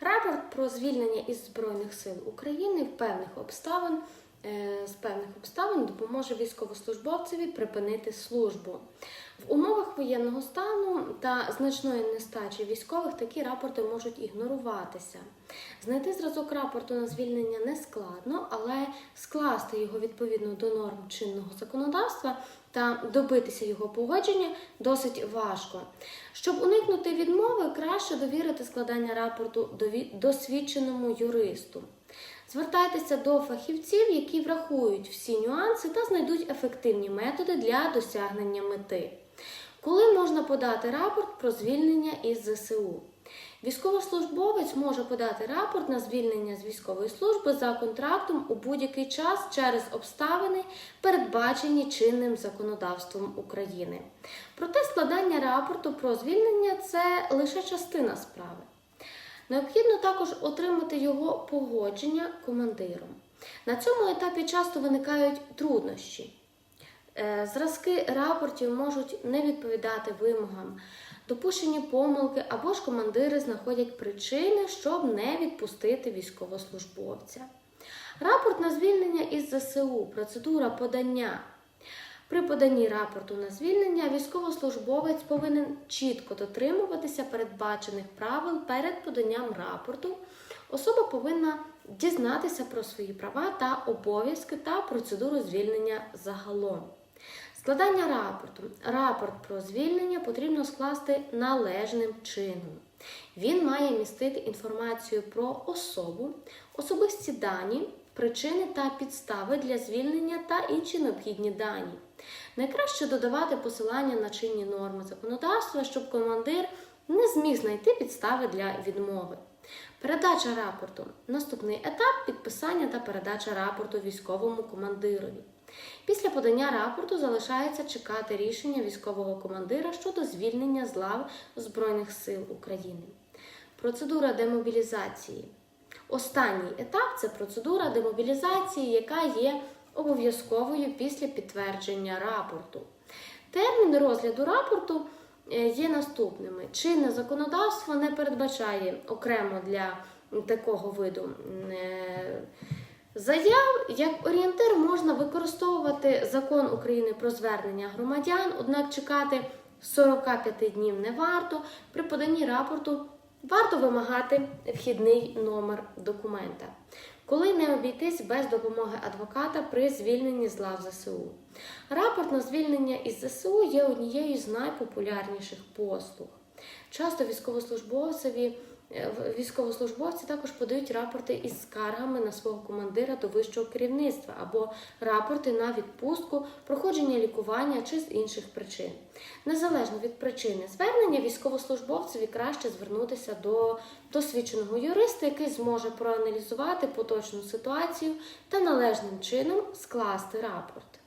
Рапорт про звільнення із Збройних сил України в певних обставин е, з певних обставин допоможе військовослужбовцеві припинити службу. В умовах воєнного стану та значної нестачі військових такі рапорти можуть ігноруватися. Знайти зразок рапорту на звільнення не складно, але скласти його відповідно до норм чинного законодавства та добитися його погодження досить важко. Щоб уникнути відмови, краще довірити складання рапорту досвідченому юристу. Звертайтеся до фахівців, які врахують всі нюанси та знайдуть ефективні методи для досягнення мети. Коли можна подати рапорт про звільнення із ЗСУ? Військовослужбовець може подати рапорт на звільнення з військової служби за контрактом у будь-який час через обставини, передбачені чинним законодавством України. Проте складання рапорту про звільнення це лише частина справи. Необхідно також отримати його погодження командиром. На цьому етапі часто виникають труднощі. Е, Зразки рапортів можуть не відповідати вимогам, допущені помилки або ж командири знаходять причини, щоб не відпустити військовослужбовця. Рапорт на звільнення із ЗСУ, процедура подання. При поданні рапорту на звільнення військовослужбовець повинен чітко дотримуватися передбачених правил перед поданням рапорту. Особа повинна дізнатися про свої права та обов'язки та процедуру звільнення загалом. Складання рапорту. Рапорт про звільнення потрібно скласти належним чином. Він має містити інформацію про особу, особисті дані, причини та підстави для звільнення та інші необхідні дані. Найкраще додавати посилання на чинні норми законодавства, щоб командир не зміг знайти підстави для відмови. Передача рапорту. Наступний етап підписання та передача рапорту військовому командирові. Після подання рапорту залишається чекати рішення військового командира щодо звільнення з лав Збройних сил України. Процедура демобілізації. Останній етап це процедура демобілізації, яка є обов'язковою після підтвердження рапорту. Термін розгляду рапорту е, є наступними. Чинне законодавство не передбачає окремо для такого виду е, заяв. Як орієнтир можна використовувати закон України про звернення громадян, однак чекати 45 днів не варто. При поданні рапорту варто вимагати вхідний номер документа. Коли не обійтись без допомоги адвоката при звільненні з лав ЗСУ. Рапорт на звільнення із ЗСУ є однією з найпопулярніших послуг. Часто військовослужбовцеві військовослужбовці також подають рапорти із скаргами на свого командира до вищого керівництва або рапорти на відпустку, проходження лікування чи з інших причин. Незалежно від причини звернення, військовослужбовцеві краще звернутися до досвідченого юриста, який зможе проаналізувати поточну ситуацію та належним чином скласти рапорт.